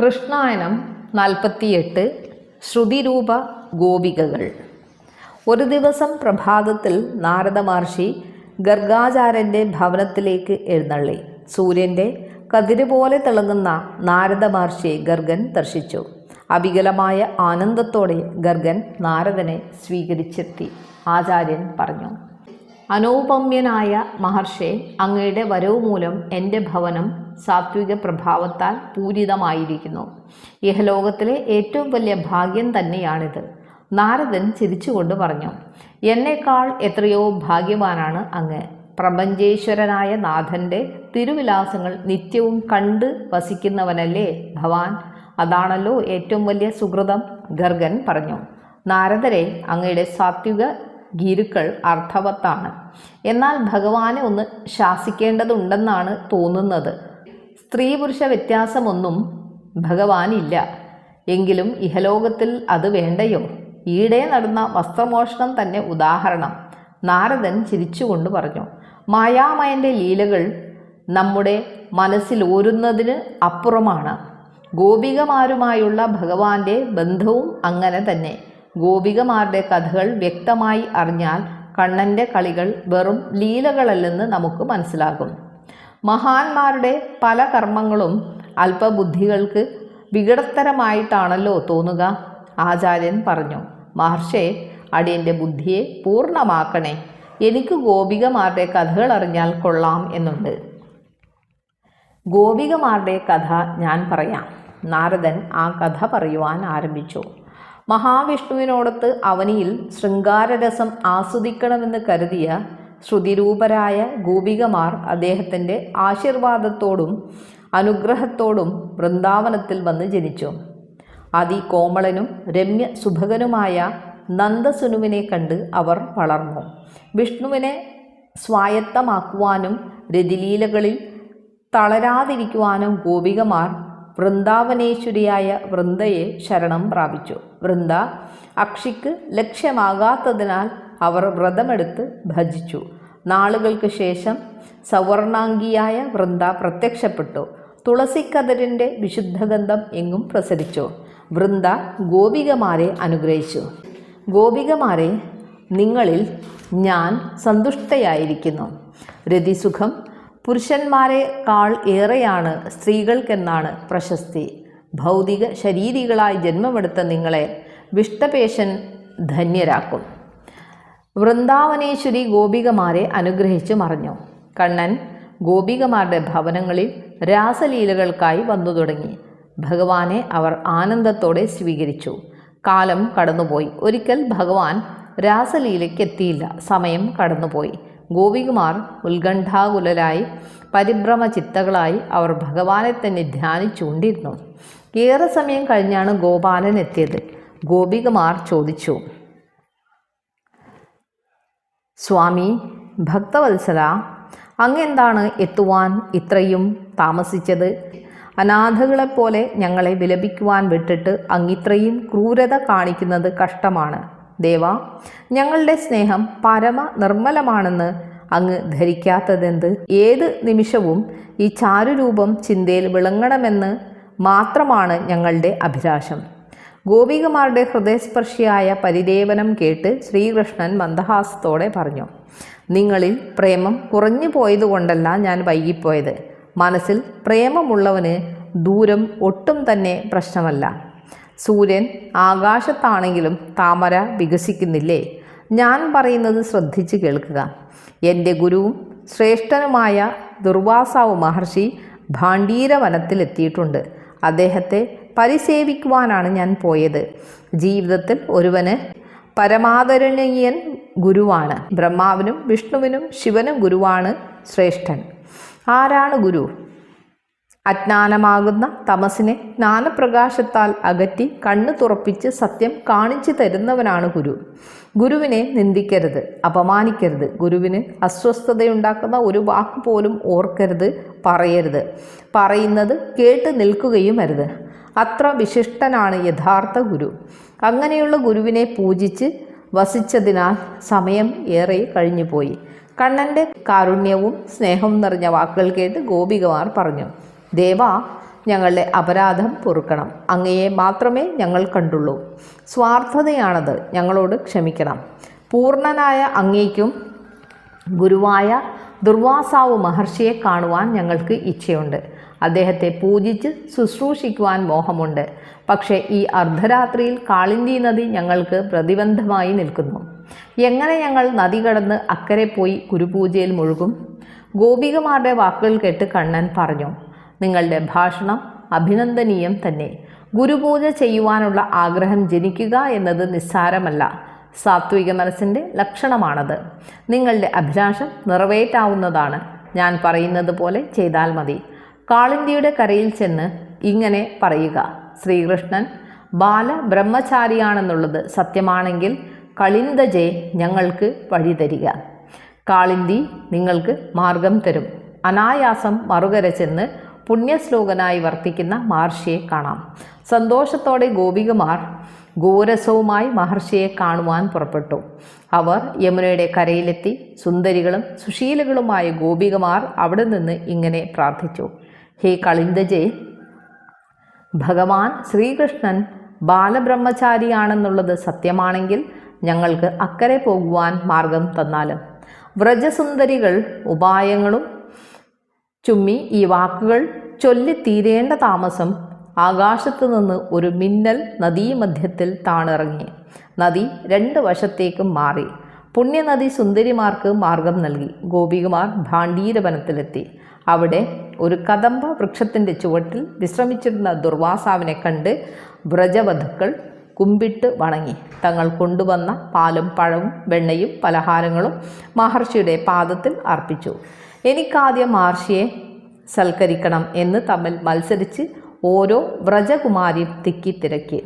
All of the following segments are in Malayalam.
കൃഷ്ണായനം നാൽപ്പത്തിയെട്ട് ശ്രുതിരൂപ ഗോപികകൾ. ഒരു ദിവസം പ്രഭാതത്തിൽ നാരദ മഹർഷി ഗർഗാചാര്യന്റെ ഭവനത്തിലേക്ക് എഴുന്നള്ളി. സൂര്യന്റെ കതിര് പോലെ തിളങ്ങുന്ന നാരദ മഹർഷിയെ ഗർഗൻ ദർശിച്ചു. അവികലമായ ആനന്ദത്തോടെ ഗർഗൻ നാരദനെ സ്വീകരിച്ചെത്തി ആചാര്യൻ പറഞ്ഞു. അനൗപമ്യനായ മഹർഷെ അങ്ങയുടെ വരവ് മൂലം എന്റെ ഭവനം സാത്വിക പ്രഭാവത്താൽ പൂരിതമായിരിക്കുന്നു. ഇഹലോകത്തിലെ ഏറ്റവും വലിയ ഭാഗ്യം തന്നെയാണിത്. നാരദൻ ചിരിച്ചുകൊണ്ട് പറഞ്ഞു എന്നേക്കാൾ എത്രയോ ഭാഗ്യവാനാണ് അങ്ങ്. പ്രപഞ്ചേശ്വരനായ നാഥന്റെ തിരുവിലാസങ്ങൾ നിത്യവും കണ്ട് വസിക്കുന്നവനല്ലേ ഭവാൻ? അതാണല്ലോ ഏറ്റവും വലിയ സുഹൃതം ഗർഗൻ പറഞ്ഞു. നാരദരെ അങ്ങയുടെ സാത്വിക ഗിരുക്കൾ അർത്ഥവത്താണ്. എന്നാൽ ഭഗവാനെ ഒന്ന് ശാസിക്കേണ്ടതുണ്ടെന്നാണ് തോന്നുന്നത്. സ്ത്രീ പുരുഷ വ്യത്യാസമൊന്നും ഭഗവാനില്ല. എങ്കിലും ഇഹലോകത്തിൽ അത് വേണ്ടയോ? ഈടെ നടന്ന വസ്ത്രമോഷണം തന്നെ ഉദാഹരണം. നാരദൻ ചിരിച്ചുകൊണ്ട് പറഞ്ഞു മായാമയന്റെ ലീലകൾ നമ്മുടെ മനസ്സിൽ ഓരുന്നതിന് അപ്പുറമാണ്. ഗോപികമാരുമായുള്ള ഭഗവാന്റെ ബന്ധവും അങ്ങനെ തന്നെ. ഗോപികമാരുടെ കഥകൾ വ്യക്തമായി അറിഞ്ഞാൽ കണ്ണന്റെ കളികൾ വെറും ലീലകളല്ലെന്ന് നമുക്ക് മനസ്സിലാകും. മഹാന്മാരുടെ പല കർമ്മങ്ങളും അല്പബുദ്ധികൾക്ക് വികടത്തരമായിട്ടാണല്ലോ തോന്നുക ആചാര്യൻ പറഞ്ഞു. മഹർഷേ അടിയന്റെ ബുദ്ധിയെ പൂർണമാക്കണേ. എനിക്ക് ഗോപികമാരുടെ കഥകൾ അറിഞ്ഞാൽ കൊള്ളാം എന്നുണ്ട്. ഗോപികമാരുടെ കഥ ഞാൻ പറയാം. നാരദൻ ആ കഥ പറയുവാൻ ആരംഭിച്ചു. മഹാവിഷ്ണുവിനോടൊത്ത് അവനിയിൽ ശൃംഗാരരസം ആസ്വദിക്കണമെന്ന് കരുതിയ ശ്രുതിരൂപരായ ഗോപികമാർ അദ്ദേഹത്തിന്റെ ആശീർവാദത്തോടും അനുഗ്രഹത്തോടും വൃന്ദാവനത്തിൽ വന്ന് ജനിച്ചു. അതികോമളനും രമ്യ സുഭകനുമായ നന്ദസുനുവിനെ കണ്ട് അവർ വളർന്നു. വിഷ്ണുവിനെ സ്വായത്തമാക്കുവാനും രതിലീലകളിൽ തളരാതിരിക്കുവാനും ഗോപികമാർ വൃന്ദാവനേശ്വരിയായ വൃന്ദയെ ശരണം പ്രാപിച്ചു. വൃന്ദ അക്ഷിക്ക് ലക്ഷ്യമാകാത്തതിനാൽ അവർ വ്രതമെടുത്ത് ഭജിച്ചു. നാളുകൾക്ക് ശേഷം സവർണാംഗിയായ വൃന്ദ പ്രത്യക്ഷപ്പെട്ടു. തുളസിക്കതിരിന്റെ വിശുദ്ധഗന്ധം എങ്ങും പ്രസരിച്ചു. വൃന്ദ ഗോപികമാരെ അനുഗ്രഹിച്ചു. ഗോപികമാരെ നിങ്ങളിൽ ഞാൻ സന്തുഷ്ടയായിരിക്കുന്നു. രതിസുഖം പുരുഷന്മാരെക്കാൾ ഏറെയാണ് സ്ത്രീകൾക്കെന്നാണ് പ്രശസ്തി. ഭൗതിക ശരീരികളായി ജന്മമെടുത്ത നിങ്ങളെ വിഷ്ടപേശൻ ധന്യരാക്കും. വൃന്ദാവനേശ്വരി ഗോപികമാരെ അനുഗ്രഹിച്ചു മറിഞ്ഞു. കണ്ണൻ ഗോപികമാരുടെ ഭവനങ്ങളിൽ രാസലീലകൾക്കായി വന്നു തുടങ്ങി. ഭഗവാനെ അവർ ആനന്ദത്തോടെ സ്വീകരിച്ചു. കാലം കടന്നുപോയി. ഒരിക്കൽ ഭഗവാൻ രാസലീലയ്ക്കെത്തിയില്ല. സമയം കടന്നുപോയി. ഗോപികുമാർ ഉത്കണ്ഠാകുലരായി പരിഭ്രമ ചിത്തകളായി അവർ ഭഗവാനെ തന്നെ ധ്യാനിച്ചുകൊണ്ടിരുന്നു. ഏറെ സമയം കഴിഞ്ഞാണ് ഗോപാലൻ എത്തിയത്. ഗോപികുമാർ ചോദിച്ചു സ്വാമി ഭക്തവത്സല അങ്ങെന്താണ് എത്തുവാൻ ഇത്രയും താമസിച്ചത്? അനാഥകളെപ്പോലെ ഞങ്ങളെ വിലപിക്കുവാൻ വിട്ടിട്ട് അങ്ങിത്രയും ക്രൂരത കാണിക്കുന്നത് കഷ്ടമാണ്. ദേവ ഞങ്ങളുടെ സ്നേഹം പരമ നിർമ്മലമാണെന്ന് അങ്ങ് ധരിക്കാത്തതെന്ത്? ഏത് നിമിഷവും ഈ ചാരുരൂപം ചിന്തയിൽ വിളങ്ങണമെന്ന് മാത്രമാണ് ഞങ്ങളുടെ അഭിലാഷം. ഗോപികമാരുടെ ഹൃദയസ്പർശിയായ പരിദേവനം കേട്ട് ശ്രീകൃഷ്ണൻ മന്ദഹാസത്തോടെ പറഞ്ഞു നിങ്ങളിൽ പ്രേമം കുറഞ്ഞു പോയതുകൊണ്ടല്ല ഞാൻ വൈകിപ്പോയത്. മനസ്സിൽ പ്രേമമുള്ളവന് ദൂരം ഒട്ടും തന്നെ പ്രശ്നമല്ല. സൂര്യൻ ആകാശത്താണെങ്കിലും താമര വികസിക്കുന്നില്ലേ? ഞാൻ പറയുന്നത് ശ്രദ്ധിച്ച് കേൾക്കുക. എന്റെ ഗുരുവും ശ്രേഷ്ഠനുമായ ദുർവാസാവ് മഹർഷി ഭാണ്ഡീര വനത്തിലെത്തിയിട്ടുണ്ട് അദ്ദേഹത്തെ പരിസേവിക്കുവാനാണ് ഞാൻ പോയത്. ജീവിതത്തിൽ ഒരുവന് പരമാദരണീയൻ ഗുരുവാണ്. ബ്രഹ്മാവിനും വിഷ്ണുവിനും ശിവനും ഗുരുവാണ് ശ്രേഷ്ഠൻ. ആരാണ് ഗുരു? അജ്ഞാനമാകുന്ന തമസിനെ ജ്ഞാനപ്രകാശത്താൽ അകറ്റി കണ്ണ് തുറപ്പിച്ച് സത്യം കാണിച്ചു തരുന്നവനാണ് ഗുരു. ഗുരുവിനെ നിന്ദിക്കരുത് അപമാനിക്കരുത്. ഗുരുവിന് അസ്വസ്ഥതയുണ്ടാക്കുന്ന ഒരു വാക്ക് പോലും ഓർക്കരുത് പറയരുത്. പറയുന്നത് കേട്ട് നിൽക്കുകയും അരുത്. അത്ര വിശിഷ്ടനാണ് യഥാർത്ഥ ഗുരു. അങ്ങനെയുള്ള ഗുരുവിനെ പൂജിച്ച് വസിച്ചതിനാൽ സമയം ഏറെ കഴിഞ്ഞുപോയി. കണ്ണന്റെ കാരുണ്യവും സ്നേഹവും നിറഞ്ഞ വാക്കുകൾ കേട്ട് ഗോപികമാർ പറഞ്ഞു. ദേവ ഞങ്ങളുടെ അപരാധം പൊറുക്കണം. അങ്ങയെ മാത്രമേ ഞങ്ങൾ കണ്ടുള്ളൂ. സ്വാർത്ഥതയാണത്. ഞങ്ങളോട് ക്ഷമിക്കണം. പൂർണനായ അങ്ങേക്കും ഗുരുവായ ദുർവാസാവ് മഹർഷിയെ കാണുവാൻ ഞങ്ങൾക്ക് ഇച്ഛയുണ്ട്. അദ്ദേഹത്തെ പൂജിച്ച് ശുശ്രൂഷിക്കുവാൻ മോഹമുണ്ട്. പക്ഷേ ഈ അർദ്ധരാത്രിയിൽ കാളിന്തി നദി ഞങ്ങൾക്ക് പ്രതിബന്ധമായി നിൽക്കുന്നു. എങ്ങനെ ഞങ്ങൾ നദി കടന്ന് അക്കരെ പോയി ഗുരുപൂജയിൽ മുഴുകും? ഗോപികമാരുടെ വാക്കുകൾ കേട്ട് കണ്ണൻ പറഞ്ഞു. നിങ്ങളുടെ ഭാഷണം അഭിനന്ദനീയം തന്നെ. ഗുരുപൂജ ചെയ്യുവാനുള്ള ആഗ്രഹം ജനിക്കുക എന്നത് നിസ്സാരമല്ല. സാത്വിക മനസ്സിന്റെ ലക്ഷണമാണത്. നിങ്ങളുടെ അഭിലാഷം നിറവേറ്റാവുന്നതാണ്. ഞാൻ പറയുന്നത് പോലെ ചെയ്താൽ മതി. കാളിന്തിയുടെ കരയിൽ ചെന്ന് ഇങ്ങനെ പറയുക. ശ്രീകൃഷ്ണൻ ബാല ബ്രഹ്മചാരിയാണെന്നുള്ളത് സത്യമാണെങ്കിൽ കളിന്തജെ ഞങ്ങൾക്ക് വഴി തരിക. കാളിന്തി നിങ്ങൾക്ക് മാർഗം തരും. അനായാസം മറുകര ചെന്ന് പുണ്യശ്ലോകനായി വർത്തിക്കുന്ന മഹർഷിയെ കാണാം. സന്തോഷത്തോടെ ഗോപികമാർ ഗോരസവുമായി മഹർഷിയെ കാണുവാൻ പുറപ്പെട്ടു. അവർ യമുനയുടെ കരയിലെത്തി സുന്ദരികളും സുശീലകളുമായ ഗോപികമാർ അവിടെ നിന്ന് ഇങ്ങനെ പ്രാർത്ഥിച്ചു. ഹേ കളിന്തജെ ഭഗവാൻ ശ്രീകൃഷ്ണൻ ബാലബ്രഹ്മചാരിയാണെന്നുള്ളത് സത്യമാണെങ്കിൽ ഞങ്ങൾക്ക് അക്കരെ പോകുവാൻ മാർഗം തന്നാലും. വ്രജസുന്ദരികൾ ഉപായങ്ങളും ചുമ്മി ഈ വാക്കുകൾ ചൊല്ലിത്തീരേണ്ട താമസം ആകാശത്തു നിന്ന് ഒരു മിന്നൽ നദീമധ്യത്തിൽ താണിറങ്ങി. നദി രണ്ട് വശത്തേക്കും മാറി. പുണ്യനദി സുന്ദരിമാർക്ക് മാർഗം നൽകി. ഗോപികുമാർ ഭാണ്ഡീരവനത്തിലെത്തി. അവിടെ ഒരു കദംബ വൃക്ഷത്തിന്റെ ചുവട്ടിൽ വിശ്രമിച്ചിരുന്ന ദുർവാസാവിനെ കണ്ട് വ്രജവധുക്കൾ കുമ്പിട്ട് വണങ്ങി. തങ്ങൾ കൊണ്ടുവന്ന പാലും പഴവും വെണ്ണയും പലഹാരങ്ങളും മഹർഷിയുടെ പാദത്തിൽ അർപ്പിച്ചു. എനിക്കാദ്യം മഹർഷിയെ സൽക്കരിക്കണം എന്ന് തമ്മിൽ മത്സരിച്ച് ഓരോ വ്രജകുമാരിയും തിക്കിത്തിരക്കി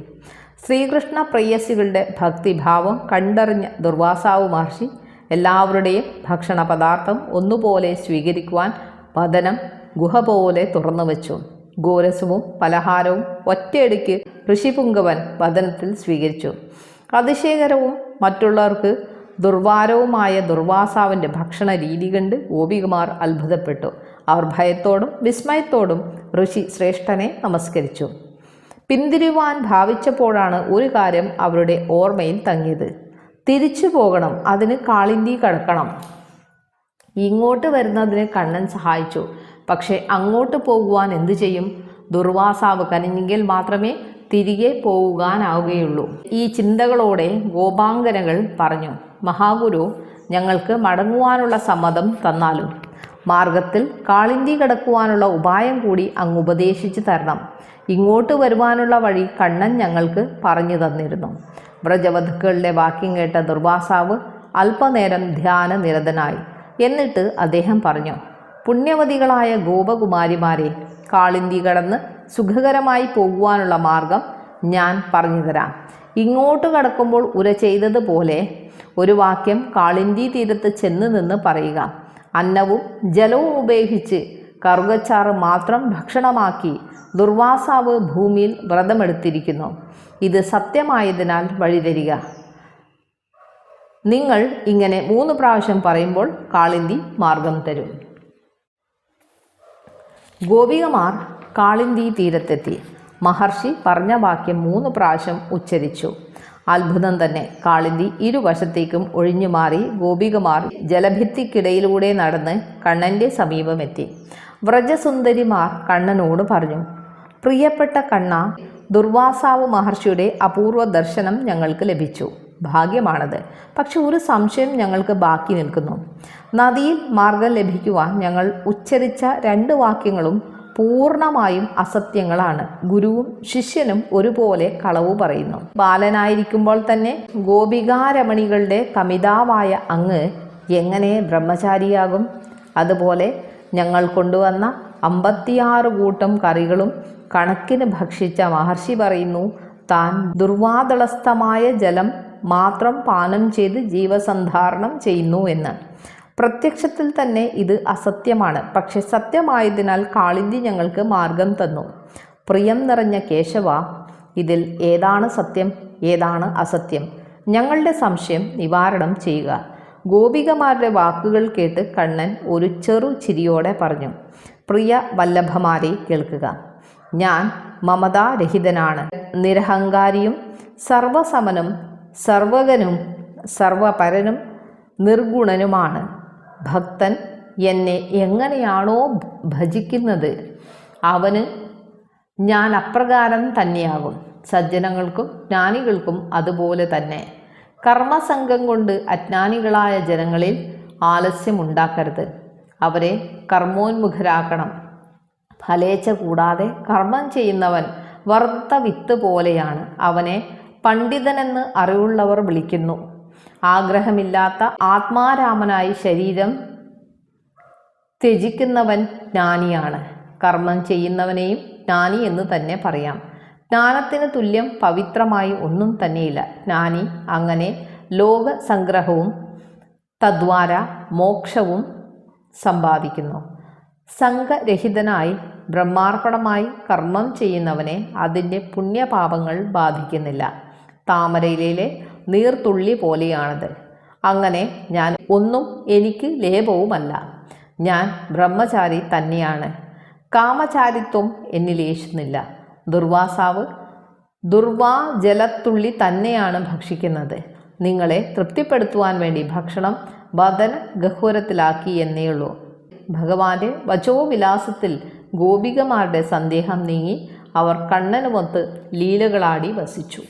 ശ്രീകൃഷ്ണ പ്രിയസികളുടെ ഭക്തിഭാവം കണ്ടറിഞ്ഞ ദുർവാസാവ് മഹർഷി എല്ലാവരുടെയും ഭക്ഷണ പദാർത്ഥം ഒന്നുപോലെ സ്വീകരിക്കുവാൻ വതനം ഗുഹ പോലെ തുറന്നു വച്ചു. ഗോരസവും പലഹാരവും ഒറ്റയടിക്ക് ഋഷിപുങ്കവൻ വതനത്തിൽ സ്വീകരിച്ചു. അതിശയകരവും മറ്റുള്ളവർക്ക് ദുർവാരവുമായ ദുർവാസാവിന്റെ ഭക്ഷണ രീതി കണ്ട് ഗോപികുമാർ അത്ഭുതപ്പെട്ടു. അവർ ഭയത്തോടും വിസ്മയത്തോടും ഋഷി ശ്രേഷ്ഠനെ നമസ്കരിച്ചു. പിന്തിരിവാൻ ഭാവിച്ചപ്പോഴാണ് ഒരു കാര്യം അവരുടെ ഓർമ്മയിൽ തങ്ങിയത്. തിരിച്ചു പോകണം അതിന് കാളിന്തി കടക്കണം. ഇങ്ങോട്ട് വരുന്നതിന് കണ്ണൻ സഹായിച്ചു. പക്ഷേ അങ്ങോട്ട് പോകുവാൻ എന്തു ചെയ്യും? ദുർവാസാവ് കനിഞ്ഞെങ്കിൽ മാത്രമേ തിരികെ പോകാനാവുകയുള്ളൂ. ഈ ചിന്തകളോടെ ഗോപാങ്കനകൾ പറഞ്ഞു മഹാഗുരു ഞങ്ങൾക്ക് മടങ്ങുവാനുള്ള സമ്മതം തന്നാലും മാർഗത്തിൽ കാളിന്തി കടക്കുവാനുള്ള ഉപായം കൂടി അങ്ങ് ഉപദേശിച്ചു തരണം. ഇങ്ങോട്ട് വരുവാനുള്ള വഴി കണ്ണൻ ഞങ്ങൾക്ക് പറഞ്ഞു തന്നിരുന്നു. വ്രജവധുക്കളുടെ വാക്യം കേട്ട ദുർവാസാവ് അല്പനേരം ധ്യാന നിരതനായി എന്നിട്ട് അദ്ദേഹം പറഞ്ഞു പുണ്യവതികളായ ഗോപകുമാരിമാരെ കാളിന്തി കടന്ന് സുഖകരമായി പോകുവാനുള്ള മാർഗം ഞാൻ പറഞ്ഞുതരാം ഇങ്ങോട്ട് കടക്കുമ്പോൾ ഉര ചെയ്തതുപോലെ ഒരു വാക്യം കാളിന്തി തീരത്ത് ചെന്ന് നിന്ന് പറയുക. അന്നവും ജലവും ഉപേക്ഷിച്ച് കറുകച്ചാറ് മാത്രം ഭക്ഷണമാക്കി ദുർവാസാവ് ഭൂമിയിൽ വ്രതമെടുത്തിരിക്കുന്നു. ഇത് സത്യമായതിനാൽ വഴിതരിക നിങ്ങൾ ഇങ്ങനെ മൂന്ന് പ്രാവശ്യം പറയുമ്പോൾ കാളിന്തി മാർഗം തരും. ഗോപികമാർ കാളിന്തി തീരത്തെത്തി. മഹർഷി പറഞ്ഞ വാക്യം മൂന്ന് പ്രാവശ്യം ഉച്ചരിച്ചു. അത്ഭുതം തന്നെ. കാളിന്തി ഇരുവശത്തേക്കും ഒഴിഞ്ഞു മാറി ഗോപികമാർ ജലഭിത്തിക്കിടയിലൂടെ നടന്ന് കണ്ണന്റെ സമീപമെത്തി. വ്രജസുന്ദരിമാർ കണ്ണനോട് പറഞ്ഞു പ്രിയപ്പെട്ട കണ്ണ ദുർവാസാവ് മഹർഷിയുടെ അപൂർവ ദർശനം ഞങ്ങൾക്ക് ലഭിച്ചു. ഭാഗ്യമാണത്. പക്ഷെ ഒരു സംശയം ഞങ്ങൾക്ക് ബാക്കി നിൽക്കുന്നു. നദിയിൽ മാർഗം ലഭിക്കുവാൻ ഞങ്ങൾ ഉച്ചരിച്ച രണ്ട് വാക്യങ്ങളും പൂർണമായും അസത്യങ്ങളാണ്. ഗുരുവും ശിഷ്യനും ഒരുപോലെ കളവു പറയുന്നു. ബാലനായിരിക്കുമ്പോൾ തന്നെ ഗോപികാരമണികളുടെ കമിതാവായ അങ്ങ് എങ്ങനെ ബ്രഹ്മചാരിയാകും? അതുപോലെ ഞങ്ങൾ കൊണ്ടുവന്ന അമ്പത്തിയാറ് കൂട്ടം കറികളും കണക്കിന് ഭക്ഷിച്ച മഹർഷി പറയുന്നു താൻ ദുർവാദളസ്ഥമായ ജലം മാത്രം പാനം ചെയ്ത് ജീവസന്ധാരണം ചെയ്യുന്നു എന്ന്. പ്രത്യക്ഷത്തിൽ തന്നെ ഇത് അസത്യമാണ്. പക്ഷെ സത്യമായതിനാൽ കാളിന്തി ഞങ്ങൾക്ക് മാർഗം തന്നു. പ്രിയം നിറഞ്ഞ കേശവ ഇതിൽ ഏതാണ് സത്യം ഏതാണ് അസത്യം? ഞങ്ങളുടെ സംശയം നിവാരണം ചെയ്യുക. ഗോപികമാരുടെ വാക്കുകൾ കേട്ട് കണ്ണൻ ഒരു ചെറു ചിരിയോടെ പറഞ്ഞു പ്രിയ വല്ലഭമാരെ കേൾക്കുക. ഞാൻ മമതാരഹിതനാണ്. നിരഹങ്കാരിയും സർവസമനും സർവകനും സർവപരനും നിർഗുണനുമാണ്. ഭക്തൻ എന്നെ എങ്ങനെയാണോ ഭജിക്കുന്നത്? അവന് ഞാൻ അപ്രകാരം തന്നെയാകും. സജ്ജനങ്ങൾക്കും ജ്ഞാനികൾക്കും അതുപോലെ തന്നെ. കർമ്മസംഘം കൊണ്ട് അജ്ഞാനികളായ ജനങ്ങളിൽ ആലസ്യമുണ്ടാക്കരുത്. അവരെ കർമ്മോന്മുഖരാക്കണം. ഫലേച്ഛ കൂടാതെ കർമ്മം ചെയ്യുന്നവൻ വറുത്ത വിത്ത് പോലെയാണ്. അവനെ പണ്ഡിതനെന്ന് അറിവുള്ളവർ വിളിക്കുന്നു. ആഗ്രഹമില്ലാത്ത ആത്മാരാമനായി ശരീരം ത്യജിക്കുന്നവൻ ജ്ഞാനിയാണ്. കർമ്മം ചെയ്യുന്നവനെയും ജ്ഞാനി എന്ന് തന്നെ പറയാം. ജ്ഞാനത്തിന് തുല്യം പവിത്രമായി ഒന്നും തന്നെയില്ല. ജ്ഞാനി അങ്ങനെ ലോകസംഗ്രഹവും തദ്വാര മോക്ഷവും സമ്പാദിക്കുന്നു. സംഘരഹിതനായി ബ്രഹ്മാർപ്പണമായി കർമ്മം ചെയ്യുന്നവനെ അതിന്റെ പുണ്യപാപങ്ങൾ ബാധിക്കുന്നില്ല. താമരയിലെ നീർത്തുള്ളി പോലെയാണത്. അങ്ങനെ ഞാൻ ഒന്നും എനിക്ക് ലേപവുമല്ല. ഞാൻ ബ്രഹ്മചാരി തന്നെയാണ്. കാമചാരിത്വം എന്നിലേശുന്നില്ല ദുർവാസാവ് ദുർവാ ജലത്തുള്ളി തന്നെയാണ് ഭക്ഷിക്കുന്നത്. നിങ്ങളെ തൃപ്തിപ്പെടുത്തുവാൻ വേണ്ടി ഭക്ഷണം വദന ഗഹ്വരത്തിലാക്കി എന്നേയുള്ളൂ ഭഗവാന്റെ വചോവിലാസത്തിൽ ഗോപികമാരുടെ സന്ദേഹം നീങ്ങി അവർ കണ്ണനുമൊത്ത് ലീലകളാടി വസിച്ചു.